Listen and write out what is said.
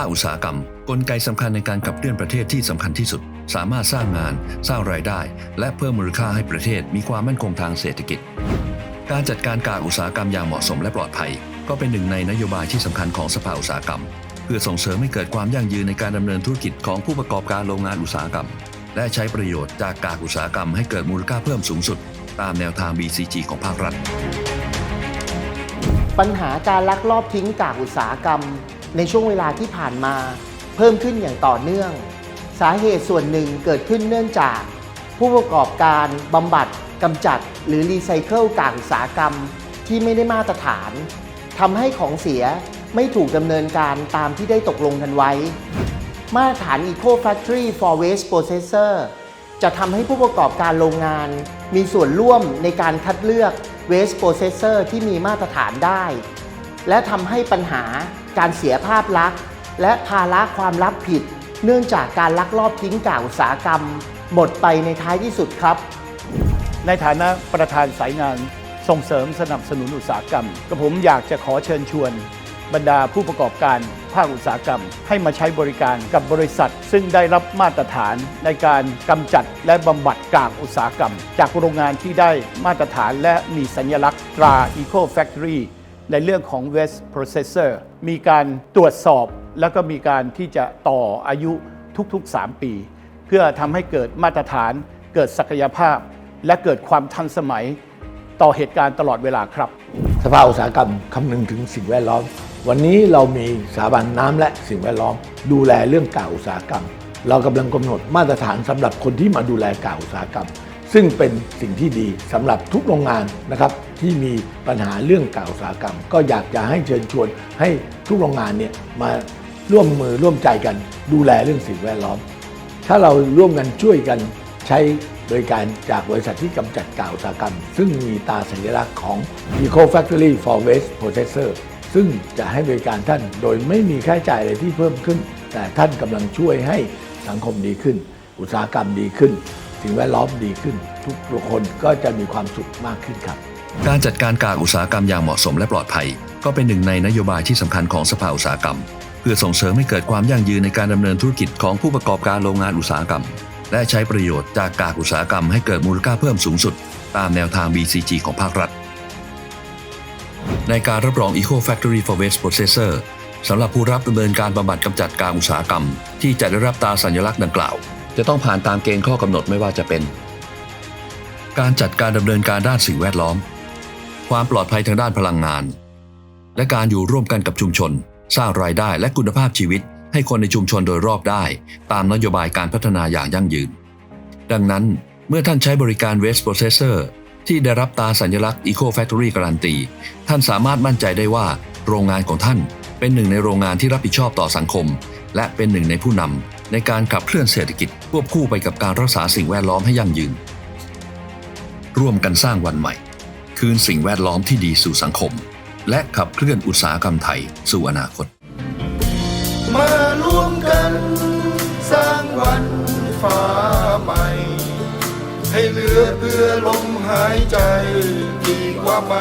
าคอุตสาหกรรม กลไกสำคัญในการขับเคลื่อนประเทศที่สำคัญที่สุด สามารถสร้างงาน สร้างรายได้ และเพิ่มมูลค่าให้ประเทศมีความมั่นคงทางเศรษฐกิจ การจัดการกากอุตสาหกรรมอย่างเหมาะสมและปลอดภัย ก็เป็นหนึ่งในนโยบายที่สำคัญของสภาอุตสาหกรรม เพื่อส่งเสริมให้เกิดความยั่งยืนในการดำเนินธุรกิจของผู้ประกอบการโรงงานอุตสาหกรรม และใช้ประโยชน์จากกากอุตสาหกรรมให้เกิดมูลค่าเพิ่มสูงสุด ตามแนวทาง BCG ของภาครัฐ ปัญหาการลักลอบทิ้งกากอุตสาหกรรม ในช่วงเวลาที่ผ่านมาเพิ่มขึ้นอย่างต่อเนื่อง สาเหตุส่วนหนึ่งเกิดขึ้นเนื่องจาก ผู้ประกอบการบำบัดกำจัด หรือรีไซเคิลกากอุตสาหกรรม ที่ไม่ได้มาตรฐานทำให้ของเสียไม่ถูกดำเนินการตามที่ได้ตกลงกันไว้ มาตรฐาน Eco Factory for Waste Processor จะทำให้ผู้ประกอบการโรงงาน มีส่วนร่วมในการคัดเลือก Waste Processor ที่มีมาตรฐานได้ และทำให้ปัญหาการเสียภาพลักษณ์ และภาระความรับผิด เนื่องจากการลักลอบทิ้งก่าอุตสาหกรรม หมดไปในท้ายที่สุดครับ ในฐานะประธานสายงานส่งเสริมสนับสนุนอุตสาหกรรมกระผมอยากจะขอเชิญชวน บรรดาผู้ประกอบการภาคอุตสาหกรรม ให้มาใช้บริการกับบริษัท ซึ่งได้รับมาตรฐานในการกำจัดและบำบัดกากอุตสาหกรรม จากโรงงานที่ได้มาตรฐานและมีสัญลักษณ์ตรา Eco Factory ในเรื่องของ Waste Processor มีการตรวจสอบแล้วก็มีการที่จะต่ออายุทุกๆ 3 ปี เพื่อทำให้เกิดมาตรฐาน เกิดศักยภาพ และเกิดความทันสมัยต่อเหตุการณ์ตลอดเวลาครับ สภาอุตสาหกรรมคำนึงถึงสิ่งแวดล้อม วันนี้เรามีสถาบันน้ำและสิ่งแวดล้อม ดูแลเรื่องก่าอุตสาหกรรม เรากำลังกำหนดมาตรฐานสำหรับคนที่มาดูแลก่าอุตสาหกรรม ซึ่งเป็นสิ่งที่ดีสำหรับทุกโรงงานนะครับที่มีปัญหาเรื่องกากอุตสาหกรรม ก็อยากจะให้เชิญชวนให้ทุกโรงงานเนี่ยมาร่วมมือร่วมใจกัน ดูแลเรื่องสิ่งแวดล้อม ถ้าเราร่วมกันช่วยกันใช้บริการจากบริษัทที่กำจัดกากอุตสาหกรรม ซึ่งมีตาสัญลักษณ์ของ Eco Factory for Waste Processor ซึ่งจะให้บริการท่านโดยไม่มีค่าใช้จ่ายอะไรที่เพิ่มขึ้น แต่ท่านกำลังช่วยให้สังคมดีขึ้น อุตสาหกรรมดีขึ้น สิ่งแวดล้อมดีขึ้น ทุกคนก็จะมีความสุขมากขึ้นครับ การจัดการกากอุตสาหกรรมอย่างเหมาะสมและปลอดภัย ก็เป็นหนึ่งในนโยบายที่สำคัญของสภาอุตสาหกรรม เพื่อส่งเสริมให้เกิดความยั่งยืนในการดำเนินธุรกิจของผู้ประกอบการโรงงานอุตสาหกรรม และใช้ประโยชน์จากกากอุตสาหกรรมให้เกิดมูลค่าเพิ่มสูงสุด ตามแนวทาง BCG ของภาครัฐ ในการรับรอง Eco Factory for Waste Processor สำหรับผู้รับดำเนินการบำบัดกำจัดกากอุตสาหกรรม ที่จะได้รับตราสัญลักษณ์ดังกล่าว จะต้องผ่านตามเกณฑ์ข้อกำหนดไม่ว่าจะเป็น การจัดการดำเนินการด้านสิ่งแวดล้อม ความปลอดภัยทางด้านพลังงาน และการอยู่ร่วมกันกับชุมชน สร้างรายได้และคุณภาพชีวิต ให้คนในชุมชนโดยรอบได้ ตามนโยบายการพัฒนาอย่างยั่งยืน ดังนั้นเมื่อท่านใช้บริการ Waste Processor ที่ได้รับตราสัญลักษณ์ Eco Factory การันตี ท่านสามารถมั่นใจได้ว่า โรงงานของท่านเป็นหนึ่งในโรงงานที่รับผิดชอบต่อสังคม และเป็นหนึ่งในผู้นำ ในการขับเคลื่อนเศรษฐกิจควบคู่ไปกับการรักษาสิ่งแวดล้อมให้ยั่งยืน ร่วมกันสร้างวันใหม่ คืนสิ่งแวดล้อมที่ดีสู่สังคม และขับเคลื่อนอุตสาหกรรมไทยสู่อนาคต มาร่วมกันสร้างวันฟ้าใหม่ ให้เหลือเพื่อลมหายใจดีกว่าไหม